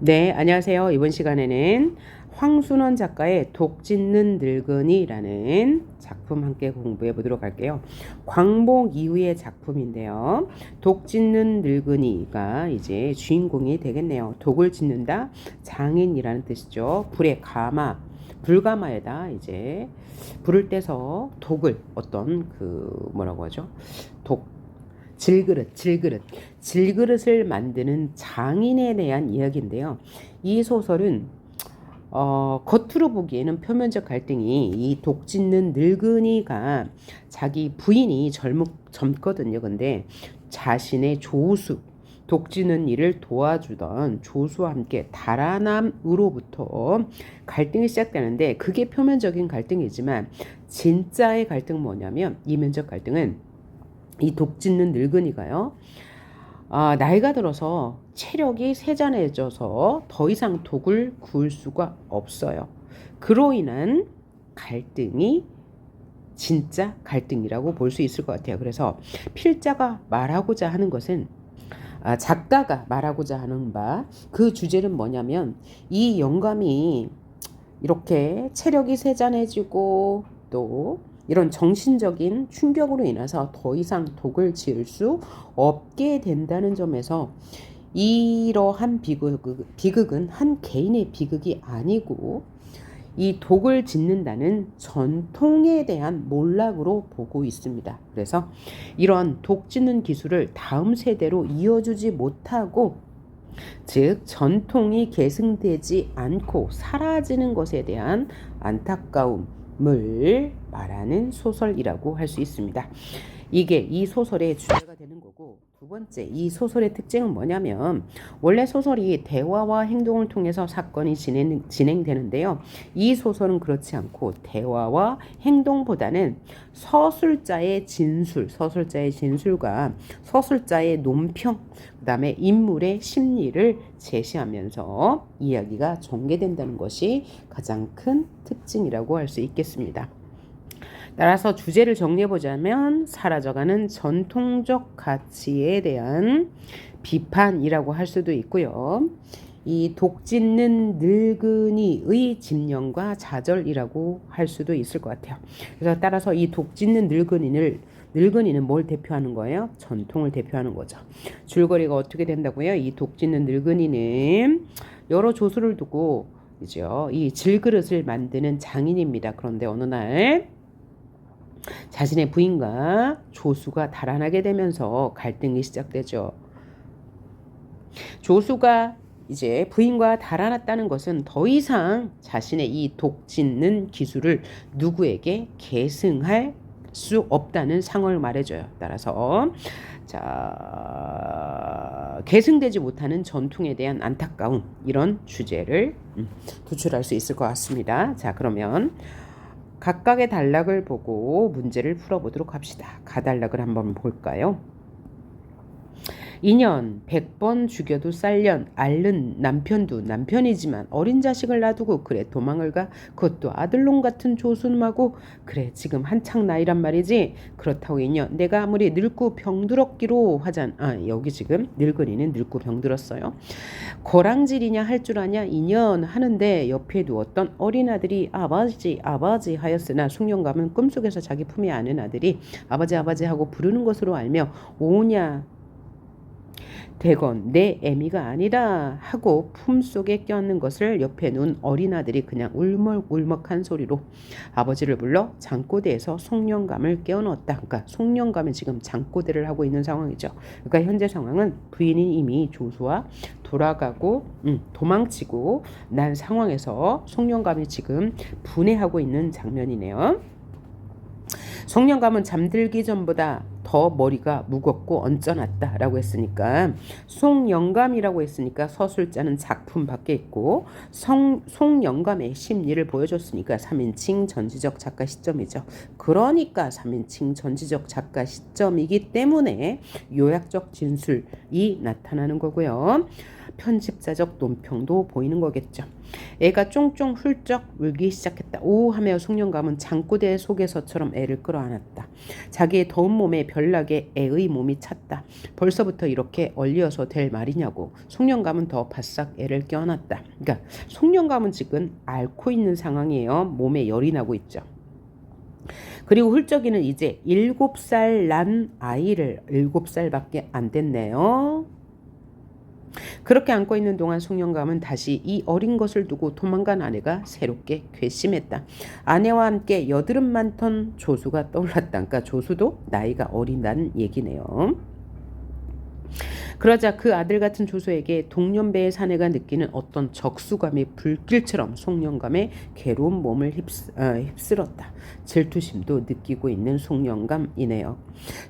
네, 안녕하세요. 이번 시간에는 황순원 작가의 독 짖는 늙은이라는 작품 함께 공부해 보도록 할게요. 광복 이후의 작품인데요. 독 짖는 늙은이가 이제 주인공이 되겠네요. 독을 짖는다 장인이라는 뜻이죠. 불에 가마 불가마에다 이제 불을 떼서 독을 어떤 그 뭐라고 하죠? 독 질그릇, 질그릇, 질그릇을 만드는 장인에 대한 이야기인데요. 이 소설은 어, 겉으로 보기에는 표면적 갈등이 이 독짓는 늙은이가 자기 부인이 젊, 젊거든요. 근데 자신의 조수, 독지는 일을 도와주던 조수와 함께 달아남으로부터 갈등이 시작되는데 그게 표면적인 갈등이지만 진짜의 갈등은 뭐냐면 이면적 갈등은 이 독짓는 늙은이가요. 아, 나이가 들어서 체력이 세잔해져서 더 이상 독을 구울 수가 없어요. 그로 인한 갈등이 진짜 갈등이라고 볼 수 있을 것 같아요. 그래서 필자가 말하고자 하는 것은 아, 작가가 말하고자 하는 바 그 주제는 뭐냐면 이 영감이 이렇게 체력이 세잔해지고 또 이런 정신적인 충격으로 인해서 더 이상 독을 지을 수 없게 된다는 점에서 이러한 비극, 비극은 한 개인의 비극이 아니고 이 독을 짓는다는 전통에 대한 몰락으로 보고 있습니다. 그래서 이런 독 짓는 기술을 다음 세대로 이어주지 못하고 즉 전통이 계승되지 않고 사라지는 것에 대한 안타까움 물 말하는 소설이라고 할 수 있습니다. 이게 이 소설의 주제가 되는 거고 두 번째 이 소설의 특징은 뭐냐면 원래 소설이 대화와 행동을 통해서 사건이 진행, 진행되는데요. 이 소설은 그렇지 않고 대화와 행동보다는 서술자의 진술, 서술자의 진술과 서술자의 논평, 그 다음에 인물의 심리를 제시하면서 이야기가 전개된다는 것이 가장 큰 특징이라고 할 수 있겠습니다. 따라서 주제를 정리해보자면 사라져가는 전통적 가치에 대한 비판이라고 할 수도 있고요. 이 독짓는 늙은이의 집념과 좌절이라고 할 수도 있을 것 같아요. 그래서 따라서 이 독짓는 늙은이를 늙은이는 뭘 대표하는 거예요? 전통을 대표하는 거죠. 줄거리가 어떻게 된다고요? 이 독짓는 늙은이는 여러 조수를 두고 이죠. 이 질그릇을 만드는 장인입니다. 그런데 어느 날 자신의 부인과 조수가 달아나게 되면서 갈등이 시작되죠. 조수가 이제 부인과 달아났다는 것은 더 이상 자신의 이 독짓는 기술을 누구에게 계승할 수 없다는 상황을 말해줘요. 따라서 자 계승되지 못하는 전통에 대한 안타까움 이런 주제를 음, 도출할 수 있을 것 같습니다. 자 그러면 각각의 단락을 보고 문제를 풀어보도록 합시다. 가단락을 한번 볼까요? 2년 100번 죽여도 쌀년 앓는 남편도 남편이지만 어린 자식을 놔두고 그래 도망을 가. 그것도 아들놈 같은 조수놈하고 그래 지금 한창 나이란 말이지. 그렇다고 인연 내가 아무리 늙고 병들었기로 하잔 아 여기 지금 늙은이는 늙고 병들었어요. 거랑질이냐 할 줄 아냐 인연 하는데 옆에 두었던 어린 아들이 아버지 아버지 하였으나 숙련감은 꿈속에서 자기 품에 안은 아들이 아버지 아버지 하고 부르는 것으로 알며 오냐 되건 내 애미가 아니라 하고 품속에 껴안는 것을 옆에 놓은 어린아들이 그냥 울먹울먹한 소리로 아버지를 불러 장고대에서 송년감을 깨어넣었다. 그러니까 송년감은 지금 장고대를 하고 있는 상황이죠. 그러니까 현재 상황은 부인이 이미 조수와 돌아가고 음, 도망치고 난 상황에서 송년감이 지금 분해하고 있는 장면이네요. 송년감은 잠들기 전보다 더 머리가 무겁고 언짢았다라고 했으니까 송영감이라고 했으니까 서술자는 작품 밖에 있고 성, 송영감의 심리를 보여줬으니까 3인칭 전지적 작가 시점이죠. 그러니까 3인칭 전지적 작가 시점이기 때문에 요약적 진술이 나타나는 거고요. 편집자적 논평도 보이는 거겠죠. 애가 쫑쫑 훌쩍 울기 시작했다. 오 하며 송년감은 장고대 속에서처럼 애를 끌어안았다. 자기의 더운 몸에 별나게 애의 몸이 찼다. 벌써부터 이렇게 얼려서 될 말이냐고. 송년감은 더 바싹 애를 껴안았다. 그러니까 송년감은 지금 앓고 있는 상황이에요. 몸에 열이 나고 있죠. 그리고 훌쩍이는 이제 일곱 살난 아이를 일곱 살밖에 안 됐네요. 그렇게 안고 있는 동안 송영감은 다시 이 어린 것을 두고 도망간 아내가 새롭게 괘씸했다. 아내와 함께 여드름 많던 조수가 떠올랐다. 그러니까 조수도 나이가 어린다는 얘기네요. 그러자 그 아들 같은 조수에게 동년배의 사내가 느끼는 어떤 적수감이 불길처럼 송영감의 괴로운 몸을 휩쓰, 어, 휩쓸었다. 질투심도 느끼고 있는 송영감이네요.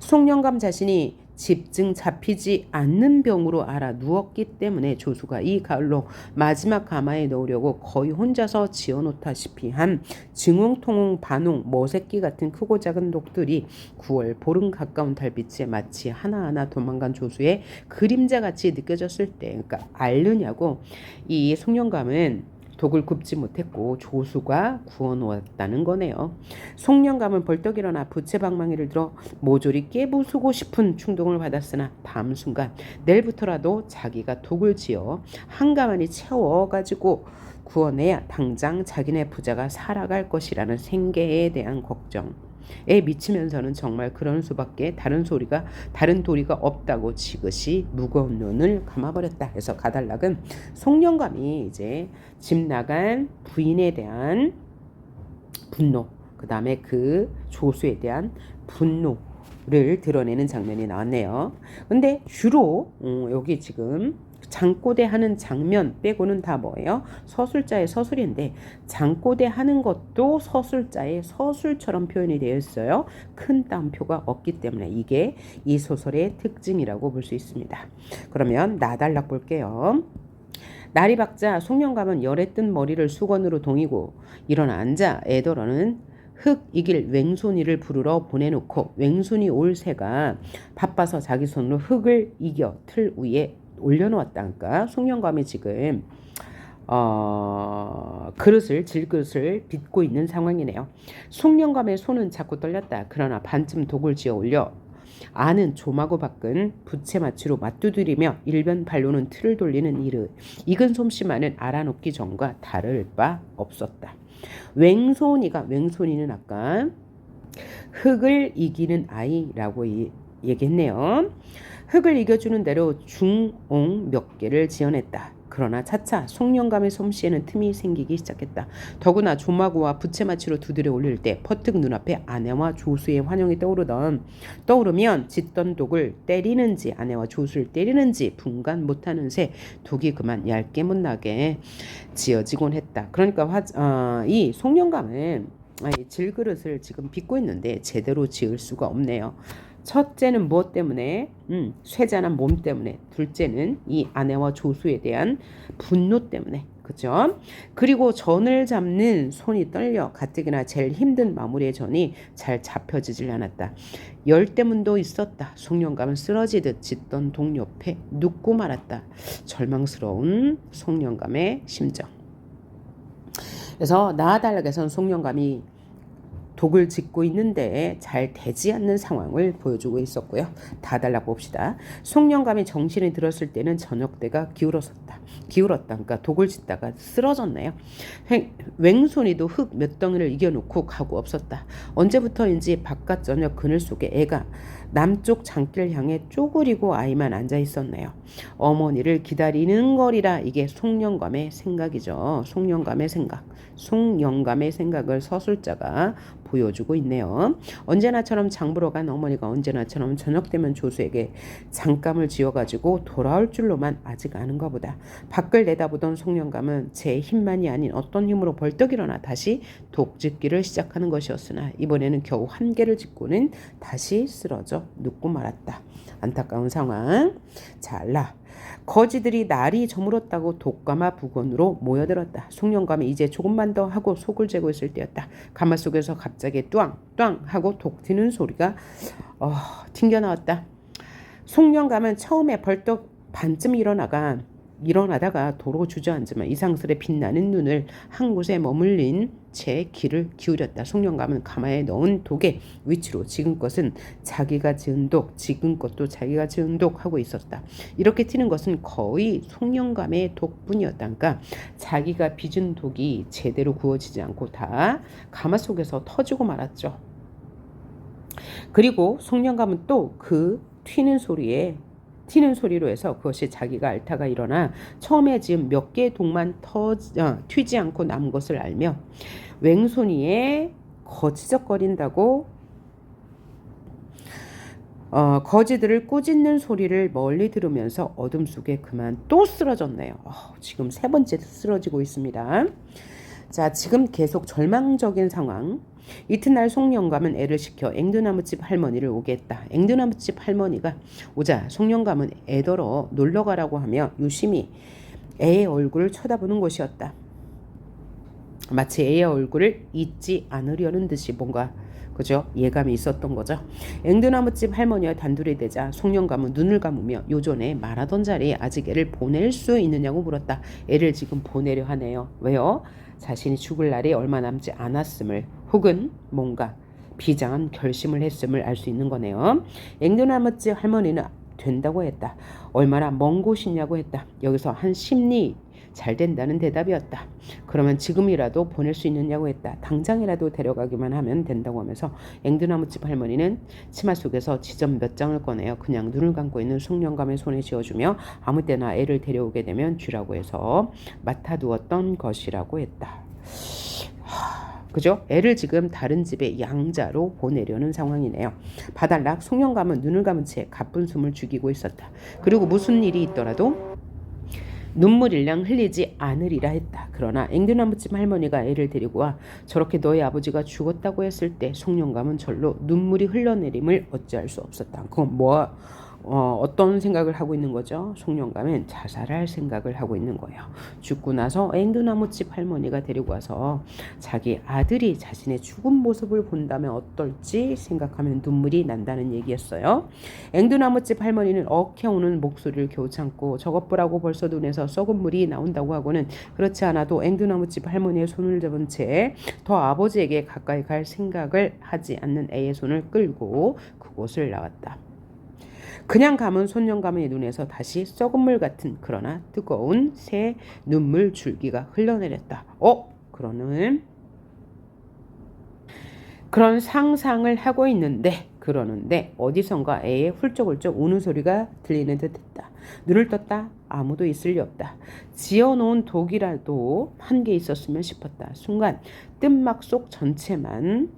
송영감 자신이 집증 잡히지 않는 병으로 알아 누웠기 때문에 조수가 이 가을로 마지막 가마에 넣으려고 거의 혼자서 지어놓다시피 한 증웅통웅 반웅 머새끼 같은 크고 작은 독들이 9월 보름 가까운 달빛에 마치 하나하나 도망간 조수의 그림자같이 느껴졌을 때 그러니까 알느냐고 이 송영감은 독을 굽지 못했고 조수가 구워놓았다는 거네요. 송년감은 벌떡 일어나 부채방망이를 들어 모조리 깨부수고 싶은 충동을 받았으나 밤 순간 내일부터라도 자기가 독을 지어 한가만히 채워가지고 구워내야 당장 자기네 부자가 살아갈 것이라는 생계에 대한 걱정. 에 미치면서는 정말 그런 수밖에 다른 소리가 다른 도리가 없다고 지그시 무거운 눈을 감아버렸다. 그래서 가달락은 송년감이 이제 집 나간 부인에 대한 분노, 그 다음에 그 조수에 대한 분노 를 드러내는 장면이 나왔네요. 근데 주로 어, 여기 지금 장꼬대 하는 장면 빼고는 다 뭐예요? 서술자의 서술인데 장꼬대 하는 것도 서술자의 서술처럼 표현이 되어 있어요. 큰 따옴표가 없기 때문에 이게 이 소설의 특징이라고 볼 수 있습니다. 그러면 나달락 볼게요. 날이 박자 송년감은 열에 뜬 머리를 수건으로 동이고 일어나 앉아 애더러는 흙 이길 웽손이를 부르러 보내놓고 웽손이 올 새가 바빠서 자기 손으로 흙을 이겨 틀 위에 올려놓았다니까 송영감이 지금 어, 그릇을 질그릇을 빚고 있는 상황이네요. 송영감의 손은 자꾸 떨렸다. 그러나 반쯤 독을 지어 올려 아는 조마고 밖은 부채마취로 맞두드리며 일변 발로는 틀을 돌리는 이르 익은 솜씨만은 알아놓기 전과 다를 바 없었다. 웽손이가 웽손이는 아까 흙을 이기는 아이라고 얘기했네요. 흙을 이겨주는 대로 중옹 몇 개를 지어냈다. 그러나 차차 송영감의 솜씨에는 틈이 생기기 시작했다. 더구나 조마구와 부채마취로 두드려 올릴 때 퍼뜩 눈앞에 아내와 조수의 환영이 떠오르던 떠오르면 짓던 독을 때리는지 아내와 조수를 때리는지 분간 못하는 새 독이 그만 얇게 못 나게 지어지곤 했다. 그러니까 화, 어, 이 송영감은 이 질그릇을 지금 빚고 있는데 제대로 지을 수가 없네요. 첫째는 무엇 때문에? 음, 쇠잔한 몸 때문에. 둘째는 이 아내와 조수에 대한 분노 때문에. 그죠? 그리고 전을 잡는 손이 떨려 가뜩이나 제일 힘든 마무리의 전이 잘 잡혀지질 않았다. 열대문도 있었다. 송년감은 쓰러지듯 짓던 동 옆에 눕고 말았다. 절망스러운 송년감의 심정. 그래서 나아달락에선 송년감이 독을 짓고 있는데 잘 되지 않는 상황을 보여주고 있었고요. 다 달라 봅시다. 송년감이 정신이 들었을 때는 저녁 때가 기울었었다. 기울었다. 그러니까 독을 짓다가 쓰러졌네요. 웽손이도 흙 몇 덩이를 이겨놓고 가고 없었다. 언제부터인지 바깥 저녁 그늘 속에 애가 남쪽 장길 향해 쪼그리고 아이만 앉아 있었네요. 어머니를 기다리는 거리라 이게 송영감의 생각이죠. 송영감의 생각. 송영감의 생각을 서술자가 보여주고 있네요. 언제나처럼 장보러 간 어머니가 언제나처럼 저녁 되면 조수에게 장감을 지어가지고 돌아올 줄로만 아직 아는가 보다. 밖을 내다보던 송영감은 제 힘만이 아닌 어떤 힘으로 벌떡 일어나 다시 독짓기를 시작하는 것이었으나 이번에는 겨우 한 개를 짓고는 다시 쓰러져 눕고 말았다. 안타까운 상황. 잘라. 거지들이 날이 저물었다고 독가마 부건으로 모여들었다. 송년감이 이제 조금만 더 하고 속을 재고 있을 때였다. 가마 속에서 갑자기 뚜앙뚜앙 하고 독 튀는 소리가 어, 튕겨 나왔다. 송년감은 처음에 벌떡 반쯤 일어나가 일어나다가 도로 주저앉으면 이상스레 빛나는 눈을 한 곳에 머물린 채 귀를 기울였다. 송영감은 가마에 넣은 독의 위치로 지금것은 자기가 지은 독, 지금것도 자기가 지은 독 하고 있었다. 이렇게 튀는 것은 거의 송영감의 독뿐이었다. 그러니까 자기가 빚은 독이 제대로 구워지지 않고 다 가마 속에서 터지고 말았죠. 그리고 송영감은 또 그 튀는 소리에 튀는 소리로 해서 그것이 자기가 앓다가 일어나 처음에 지금 몇 개의 독만 터, 어, 튀지 않고 남은 것을 알며 웽손이에 거지적거린다고 어, 거지들을 꾸짖는 소리를 멀리 들으면서 어둠 속에 그만 또 쓰러졌네요. 어, 지금 세 번째 쓰러지고 있습니다. 자, 지금 계속 절망적인 상황. 이튿날 송영감은 애를 시켜 앵두나무집 할머니를 오게 했다. 앵두나무집 할머니가 오자 송영감은 애더러 놀러 가라고 하며 유심히 애의 얼굴을 쳐다보는 곳이었다. 마치 애의 얼굴을 잊지 않으려는 듯이 뭔가 그죠? 예감이 있었던 거죠. 앵두나무집 할머니와 단둘이 되자 송영감은 눈을 감으며 요전에 말하던 자리에 아직 애를 보낼 수 있느냐고 물었다. 애를 지금 보내려 하네요. 왜요? 자신이 죽을 날이 얼마 남지 않았음을 혹은 뭔가 비장한 결심을 했음을 알 수 있는 거네요. 앵두나무집 할머니는 된다고 했다. 얼마나 먼 곳이냐고 했다. 여기서 한 심리 잘 된다는 대답이었다. 그러면 지금이라도 보낼 수 있느냐고 했다. 당장이라도 데려가기만 하면 된다고 하면서 앵두나무집 할머니는 치마 속에서 지점 몇 장을 꺼내어 그냥 눈을 감고 있는 송영감의 손에 쥐어주며 아무 때나 애를 데려오게 되면 쥐라고 해서 맡아두었던 것이라고 했다. 그죠? 애를 지금 다른 집에 양자로 보내려는 상황이네요. 바달락 송영감은 눈을 감은 채 가쁜 숨을 죽이고 있었다. 그리고 무슨 일이 있더라도 눈물일랑 흘리지 않으리라 했다. 그러나 앵두나무집 할머니가 애를 데리고 와 저렇게 너희 아버지가 죽었다고 했을 때 송영감은 절로 눈물이 흘러내림을 어찌할 수 없었다. 그건 뭐 어, 어떤 생각을 하고 있는 거죠? 송영감은 자살할 생각을 하고 있는 거예요. 죽고 나서 앵두나무집 할머니가 데리고 와서 자기 아들이 자신의 죽은 모습을 본다면 어떨지 생각하면 눈물이 난다는 얘기였어요. 앵두나무집 할머니는 억해오는 목소리를 겨우 참고 저것 보라고 벌써 눈에서 썩은 물이 나온다고 하고는 그렇지 않아도 앵두나무집 할머니의 손을 잡은 채 더 아버지에게 가까이 갈 생각을 하지 않는 애의 손을 끌고 그곳을 나왔다. 그냥 감은 손녀감의 눈에서 다시 썩은 물 같은 그러나 뜨거운 새 눈물 줄기가 흘러내렸다. 어? 그러는 그런 상상을 하고 있는데 그러는데 어디선가 애의 훌쩍훌쩍 우는 소리가 들리는 듯했다. 눈을 떴다. 아무도 있을 리 없다. 지어놓은 독이라도 한 개 있었으면 싶었다. 순간 뜬막 속 전체만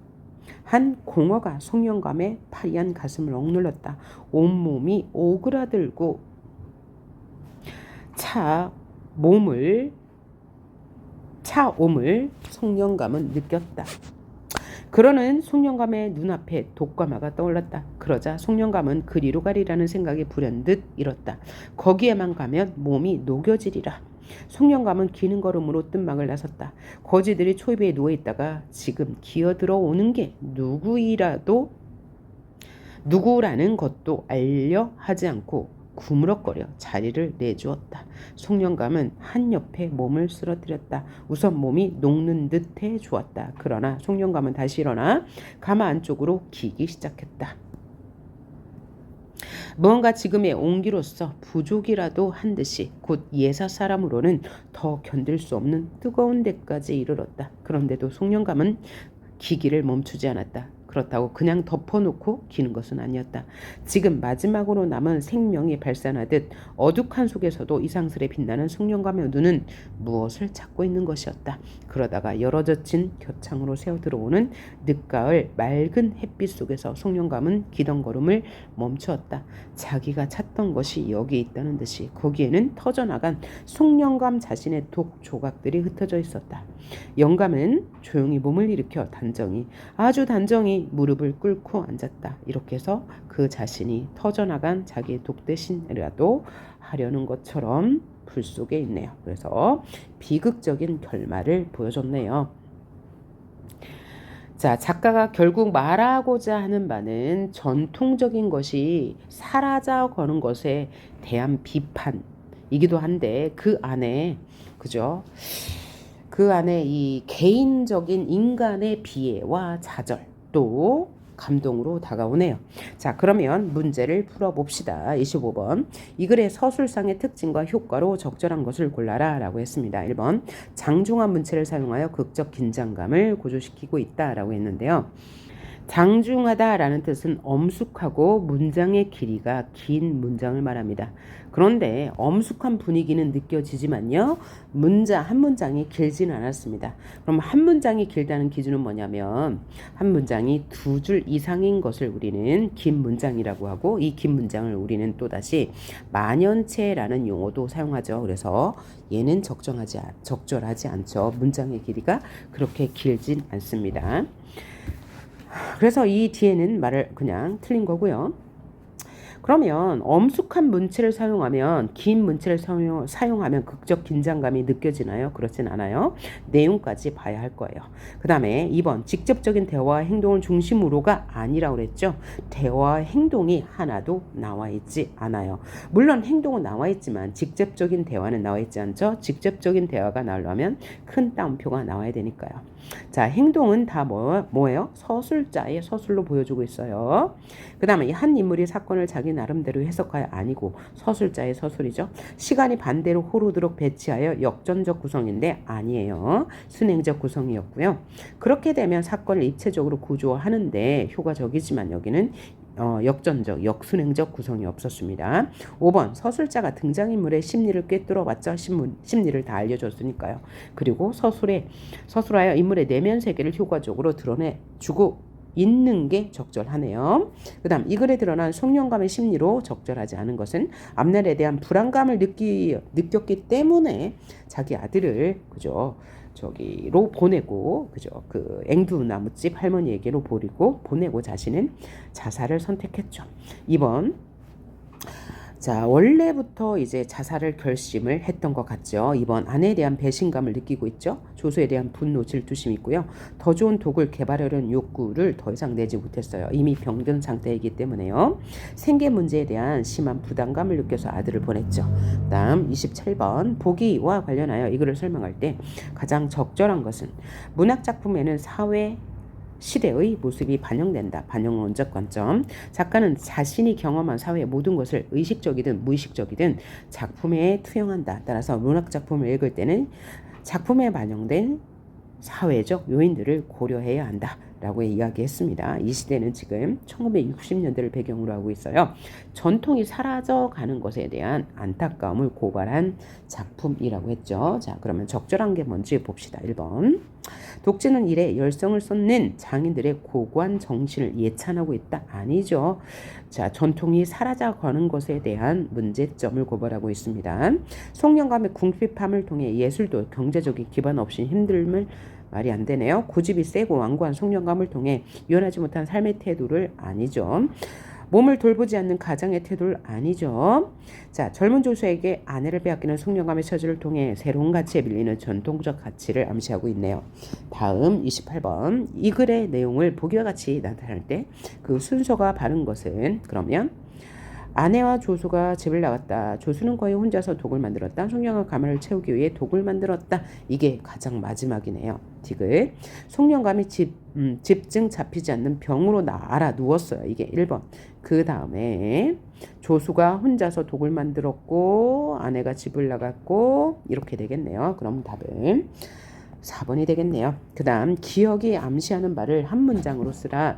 한 공허가 송영감의 파리한 가슴을 억눌렀다. 온몸이 오그라들고 차 몸을 차 옴을 송영감은 느꼈다. 그러는 송영감의 눈앞에 독과마가 떠올랐다. 그러자 송영감은 그리로 가리라는 생각이 불현듯 일었다. 거기에만 가면 몸이 녹여지리라. 송영감은 기는 걸음으로 뜬막을 나섰다. 거지들이 초입에 누워 있다가 지금 기어 들어 오는 게 누구이라도 누구라는 것도 알려 하지 않고 구무럭거려 자리를 내주었다. 송영감은 한 옆에 몸을 쓰러뜨렸다. 우선 몸이 녹는 듯해 주었다. 그러나 송영감은 다시 일어나 가마 안쪽으로 기기 시작했다. 무언가 지금의 온기로서 부족이라도 한 듯이 곧 예사 사람으로는 더 견딜 수 없는 뜨거운 데까지 이르렀다. 그런데도 송영감은 기기를 멈추지 않았다. 그렇다고 그냥 덮어놓고 기는 것은 아니었다. 지금 마지막으로 남은 생명이 발산하듯 어둑한 속에서도 이상스레 빛나는 숙련감의 눈은 무엇을 찾고 있는 것이었다. 그러다가 열어젖힌 교창으로 새어 들어오는 늦가을 맑은 햇빛 속에서 송영감은 기던 걸음을 멈추었다. 자기가 찾던 것이 여기 있다는 듯이 거기에는 터져나간 송영감 자신의 독 조각들이 흩어져 있었다. 영감은 조용히 몸을 일으켜 단정히 아주 단정히 무릎을 꿇고 앉았다. 이렇게 해서 그 자신이 터져나간 자기의 독 대신이라도 하려는 것처럼 불 속에 있네요. 그래서 비극적인 결말을 보여줬네요. 자, 작가가 결국 말하고자 하는 바는 전통적인 것이 사라져 거는 것에 대한 비판, 이기도 한데 그 안에 그죠? 그 안에 이 개인적인 인간의 비애와 좌절 또 감동으로 다가오네요. 자, 그러면 문제를 풀어봅시다. 25번. 이 글의 서술상의 특징과 효과로 적절한 것을 골라라 라고 했습니다. 1번. 장중한 문체를 사용하여 극적 긴장감을 고조시키고 있다 라고 했는데요. 장중하다라는 뜻은 엄숙하고 문장의 길이가 긴 문장을 말합니다. 그런데 엄숙한 분위기는 느껴지지만요. 문장 한 문장이 길지는 않았습니다. 그럼 한 문장이 길다는 기준은 뭐냐면 한 문장이 두 줄 이상인 것을 우리는 긴 문장이라고 하고 이 긴 문장을 우리는 또다시 만연체라는 용어도 사용하죠. 그래서 얘는 적정하지 않- 적절하지 않죠. 문장의 길이가 그렇게 길진 않습니다. 그래서 이 뒤에는 말을 그냥 틀린 거고요. 그러면 엄숙한 문체를 사용하면 긴 문체를 사용, 사용하면 극적 긴장감이 느껴지나요? 그렇진 않아요. 내용까지 봐야 할 거예요. 그 다음에 2번 직접적인 대화와 행동을 중심으로가 아니라고 그랬죠. 대화와 행동이 하나도 나와 있지 않아요. 물론 행동은 나와 있지만 직접적인 대화는 나와 있지 않죠. 직접적인 대화가 나오려면 큰 따옴표가 나와야 되니까요. 자, 행동은 다 뭐, 뭐예요? 서술자의 서술로 보여주고 있어요. 그 다음에 한 인물이 사건을 자기 나름대로 해석하여 아니고 서술자의 서술이죠. 시간이 반대로 호루드록 배치하여 역전적 구성인데 아니에요. 순행적 구성이었고요. 그렇게 되면 사건을 입체적으로 구조하는데 효과적이지만 여기는 어, 역전적, 역순행적 구성이 없었습니다. 5번 서술자가 등장인물의 심리를 꿰뚫어봤자 심문, 심리를 다 알려줬으니까요. 그리고 서술에 서술하여 인물의 내면 세계를 효과적으로 드러내주고 있는 게 적절하네요. 그 다음 이 글에 드러난 송년감의 심리로 적절하지 않은 것은 앞날에 대한 불안감을 느끼, 느꼈기 때문에 자기 아들을 그죠 저기로 보내고 그죠 그 앵두 나무집 할머니에게로 보리고 보내고 자신은 자살을 선택했죠. 2번 자, 원래부터 이제 자살을 결심을 했던 것 같죠. 이번 아내에 대한 배신감을 느끼고 있죠. 조수에 대한 분노, 질투심이 있고요. 더 좋은 독을 개발하려는 욕구를 더 이상 내지 못했어요. 이미 병든 상태이기 때문에요. 생계 문제에 대한 심한 부담감을 느껴서 아들을 보냈죠. 다음 27번 보기와 관련하여 이 글을 설명할 때 가장 적절한 것은 문학 작품에는 사회 시대의 모습이 반영된다. 반영론적 관점. 작가는 자신이 경험한 사회의 모든 것을 의식적이든 무의식적이든 작품에 투영한다. 따라서 문학 작품을 읽을 때는 작품에 반영된 사회적 요인들을 고려해야 한다. 라고 이야기했습니다. 이 시대는 지금 1960년대를 배경으로 하고 있어요. 전통이 사라져 가는 것에 대한 안타까움을 고발한 작품이라고 했죠. 자, 그러면 적절한 게 뭔지 봅시다. 1번. 독재는 이래 열성을 쏟는 장인들의 고고한 정신을 예찬하고 있다. 아니죠. 자, 전통이 사라져 가는 것에 대한 문제점을 고발하고 있습니다. 송년감의 궁핍함을 통해 예술도 경제적인 기반 없이 힘듦을 말이 안 되네요. 고집이 세고 완고한 송년감을 통해 유연하지 못한 삶의 태도를 아니죠. 몸을 돌보지 않는 가장의 태도를 아니죠. 자, 젊은 조수에게 아내를 빼앗기는 송년감의 처지를 통해 새로운 가치에 밀리는 전통적 가치를 암시하고 있네요. 다음 28번 이 글의 내용을 보기와 같이 나타날 때 그 순서가 바른 것은 그러면 아내와 조수가 집을 나갔다. 조수는 거의 혼자서 독을 만들었다. 송년과 가마를 채우기 위해 독을 만들었다. 이게 가장 마지막이네요. 디귿. 송년감이 집, 음, 집증 잡히지 않는 병으로 나 알아 누웠어요. 이게 1번. 그 다음에 조수가 혼자서 독을 만들었고 아내가 집을 나갔고 이렇게 되겠네요. 그럼 답은 4번이 되겠네요. 그 다음 기억이 암시하는 말을 한 문장으로 쓰라.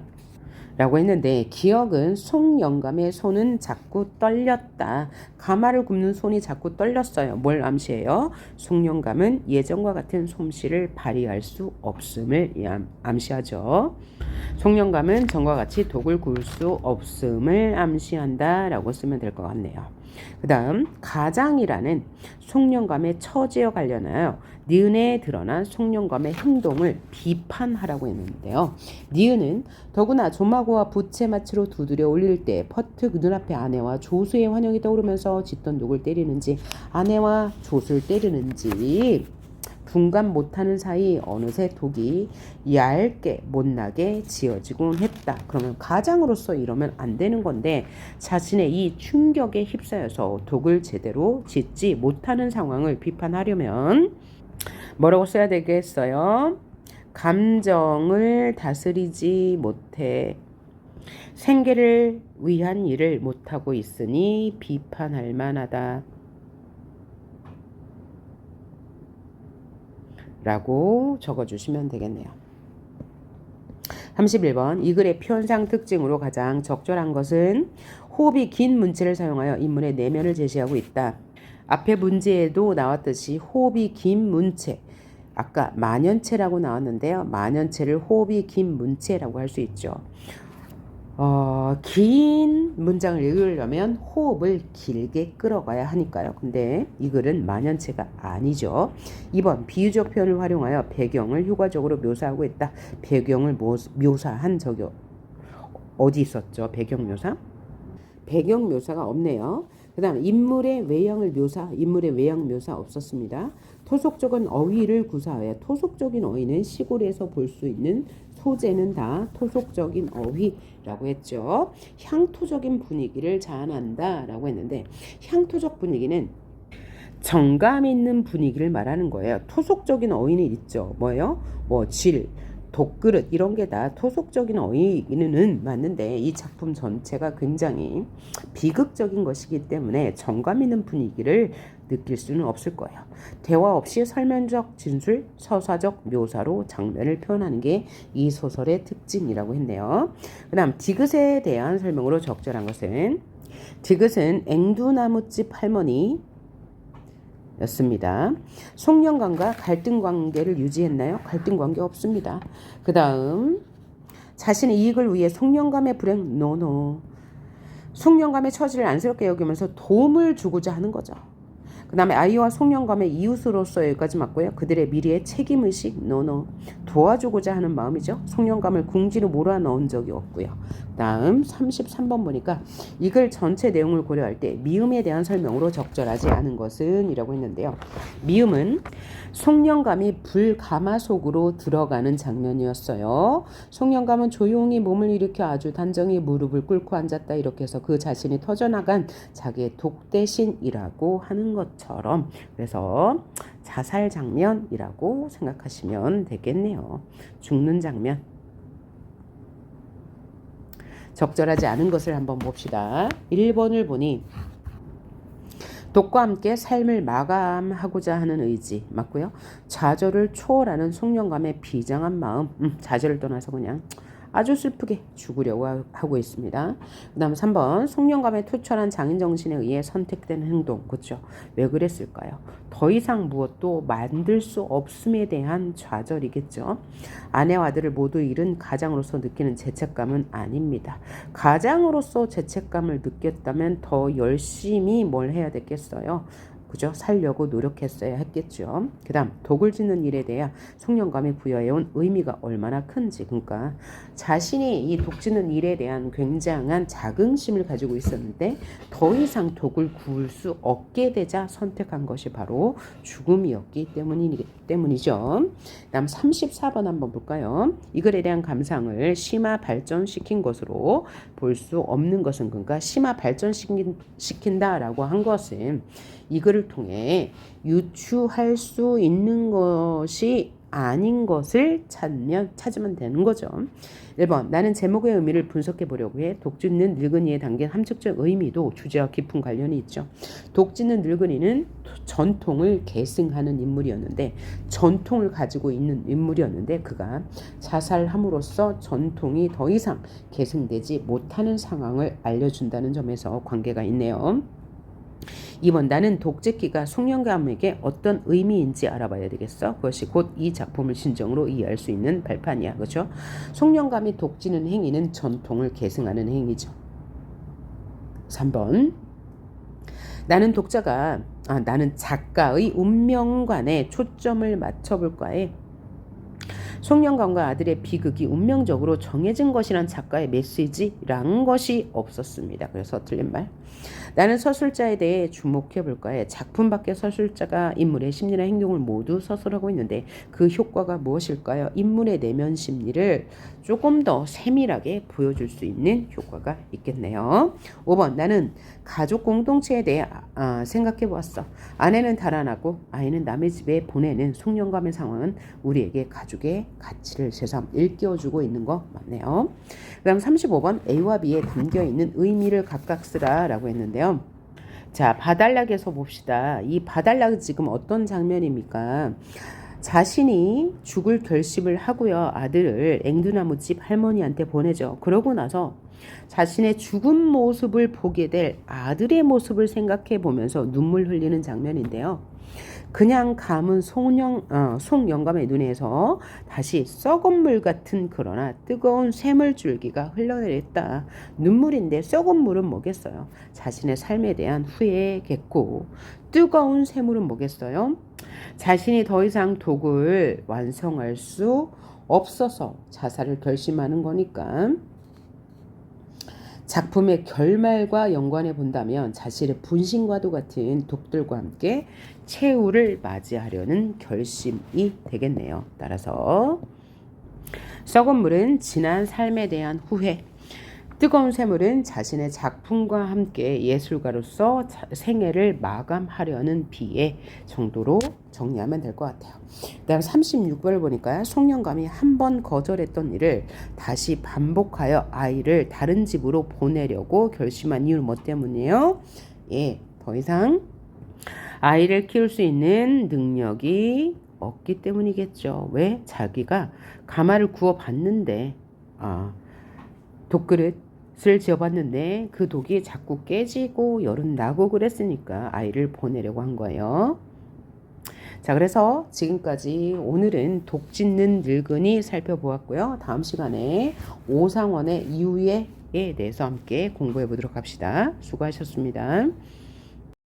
라고 했는데 기억은 송영감의 손은 자꾸 떨렸다. 가마를 굽는 손이 자꾸 떨렸어요. 뭘 암시해요? 송영감은 예전과 같은 솜씨를 발휘할 수 없음을 암시하죠. 송영감은 전과 같이 독을 구울 수 없음을 암시한다 라고 쓰면 될 것 같네요. 그 다음 가장이라는 송년감의 처지와 관련하여 니은에 드러난 송년감의 행동을 비판하라고 했는데요. 니은은 더구나 조마고와 부채마치로 두드려 올릴 때 퍼뜩 눈앞에 아내와 조수의 환영이 떠오르면서 짓던 독을 때리는지 아내와 조수를 때리는지 둔감 못하는 사이 어느새 독이 얇게 못나게 지어지곤 했다. 그러면 가장으로서 이러면 안 되는 건데 자신의 이 충격에 휩싸여서 독을 제대로 짓지 못하는 상황을 비판하려면 뭐라고 써야 되겠어요? 감정을 다스리지 못해 생계를 위한 일을 못하고 있으니 비판할 만하다. 라고 적어주시면 되겠네요. 31번 이 글의 표현상 특징으로 가장 적절한 것은 호흡이 긴 문체를 사용하여 인문의 내면을 제시하고 있다. 앞에 문제에도 나왔듯이 호흡이 긴 문체 아까 만연체라고 나왔는데요. 만연체를 호흡이 긴 문체라고 할 수 있죠. 어, 긴 문장을 읽으려면 호흡을 길게 끌어가야 하니까요. 근데 이 글은 만연체가 아니죠. 2번 비유적 표현을 활용하여 배경을 효과적으로 묘사하고 있다. 배경을 묘사한 적이 어디 있었죠? 배경 묘사? 배경 묘사가 없네요. 그 다음 인물의 외형을 묘사, 인물의 외형 묘사 없었습니다. 토속적인 어휘를 구사하여 토속적인 어휘는 시골에서 볼 수 있는 소재는 다 토속적인 어휘라고 했죠. 향토적인 분위기를 자아낸다라고 했는데 향토적 분위기는 정감 있는 분위기를 말하는 거예요. 토속적인 어휘는 있죠. 뭐예요? 뭐 질, 독그릇 이런 게 다 토속적인 어휘는 맞는데 이 작품 전체가 굉장히 비극적인 것이기 때문에 정감 있는 분위기를 느낄 수는 없을 거예요. 대화 없이 설명적 진술, 서사적 묘사로 장면을 표현하는 게 이 소설의 특징이라고 했네요. 그 다음 디귿에 대한 설명으로 적절한 것은 디귿은 앵두나무집 할머니 였습니다. 송년관과 갈등 관계를 유지했나요? 갈등 관계 없습니다. 그 다음 자신의 이익을 위해 송년감의 불행 노노 송년감의 처지를 안쓰럽게 여기면서 도움을 주고자 하는 거죠. 그 다음에 아이와 송년감의 이웃으로서 여기까지 맞고요. 그들의 미래의 책임의식, 노노. 도와주고자 하는 마음이죠. 송년감을 궁지로 몰아넣은 적이 없고요. 다음 33번 보니까 이 글 전체 내용을 고려할 때 미음에 대한 설명으로 적절하지 않은 것은 이라고 했는데요. 미음은 송년감이 불가마 속으로 들어가는 장면이었어요. 송년감은 조용히 몸을 일으켜 아주 단정히 무릎을 꿇고 앉았다 이렇게 해서 그 자신이 터져나간 자기의 독대신이라고 하는 것 처럼 그래서 자살 장면이라고 생각하시면 되겠네요. 죽는 장면. 적절하지 않은 것을 한번 봅시다. 1번을 보니 독과 함께 삶을 마감하고자 하는 의지 맞고요. 좌절을 초월하는 송년감의 비장한 마음, 음, 좌절을 떠나서 그냥 아주 슬프게 죽으려고 하고 있습니다. 그 다음 3번 송년감의 투철한 장인정신에 의해 선택된 행동 그렇죠? 왜 그랬을까요? 더 이상 무엇도 만들 수 없음에 대한 좌절이겠죠. 아내와 아들을 모두 잃은 가장으로서 느끼는 죄책감은 아닙니다. 가장으로서 죄책감을 느꼈다면 더 열심히 뭘 해야 됐겠어요? 그죠? 살려고 노력했어야 했겠죠. 그 다음 독을 짓는 일에 대해 송년감이 부여해온 의미가 얼마나 큰지 그러니까 자신이 이 독 짓는 일에 대한 굉장한 자긍심을 가지고 있었는데 더 이상 독을 구울 수 없게 되자 선택한 것이 바로 죽음이었기 때문이, 때문이죠. 다음 34번 한번 볼까요? 이 글에 대한 감상을 심화 발전시킨 것으로 볼 수 없는 것은 그러니까 심화 발전시킨다라고 한 것은 이 글을 통해 유추할 수 있는 것이 아닌 것을 찾으면 찾으면 되는 거죠. 1번 나는 제목의 의미를 분석해 보려고 해. 독짓는 늙은이에 담긴 함축적 의미도 주제와 깊은 관련이 있죠. 독짓는 늙은이는 전통을 계승하는 인물이었는데 전통을 가지고 있는 인물이었는데 그가 자살함으로써 전통이 더 이상 계승되지 못하는 상황을 알려준다는 점에서 관계가 있네요. 2번 나는 독재기가 송영감에게 어떤 의미인지 알아봐야 되겠어. 그것이 곧 이 작품을 진정으로 이해할 수 있는 발판이야. 그렇죠? 송영감이 독지는 행위는 전통을 계승하는 행위죠. 3번 나는 독자가 아, 나는 작가의 운명관에 초점을 맞춰볼까 해. 송영감과 아들의 비극이 운명적으로 정해진 것이란 작가의 메시지라는 것이 없었습니다. 그래서 틀린 말. 나는 서술자에 대해 주목해 볼까 해 작품 밖의 서술자가 인물의 심리나 행동을 모두 서술하고 있는데 그 효과가 무엇일까요? 인물의 내면 심리를 조금 더 세밀하게 보여줄 수 있는 효과가 있겠네요. 5번 나는 가족 공동체에 대해 아, 생각해 보았어. 아내는 달아나고 아이는 남의 집에 보내는 송년감의 상황은 우리에게 가족의 가치를 새삼 일깨워주고 있는 거 맞네요. 그 다음 35번 A와 B에 담겨 있는 의미를 각각 쓰라라고 했는데요. 자, 바달락에서 봅시다. 이 바달락 지금 어떤 장면입니까? 자신이 죽을 결심을 하고요. 아들을 앵두나무 집 할머니한테 보내죠. 그러고 나서 자신의 죽은 모습을 보게 될 아들의 모습을 생각해 보면서 눈물 흘리는 장면인데요. 그냥 감은 송영, 어, 송영감의 눈에서 다시 썩은 물 같은 그러나 뜨거운 샘물줄기가 흘러내렸다. 눈물인데 썩은 물은 뭐겠어요? 자신의 삶에 대한 후회겠고 뜨거운 샘물은 뭐겠어요? 자신이 더 이상 독을 완성할 수 없어서 자살을 결심하는 거니까 작품의 결말과 연관해 본다면 자신의 분신과도 같은 독들과 함께 최후를 맞이하려는 결심이 되겠네요. 따라서 썩은 물은 지난 삶에 대한 후회, 뜨거운 샘물은 자신의 작품과 함께 예술가로서 생애를 마감하려는 비애 정도로 정리하면 될 것 같아요. 그 다음 36번을 보니까 송년감이 한 번 거절했던 일을 다시 반복하여 아이를 다른 집으로 보내려고 결심한 이유는 뭐 때문이에요? 예, 더 이상 아이를 키울 수 있는 능력이 없기 때문이겠죠. 왜? 자기가 가마를 구워 봤는데 아, 독그릇 을 지어봤는데 그 독이 자꾸 깨지고 열은 나고 그랬으니까 아이를 보내려고 한 거예요. 자, 그래서 지금까지 오늘은 독 짖는 늙은이 살펴보았고요. 다음 시간에 오상원의 이유에 대해서 함께 공부해 보도록 합시다. 수고하셨습니다.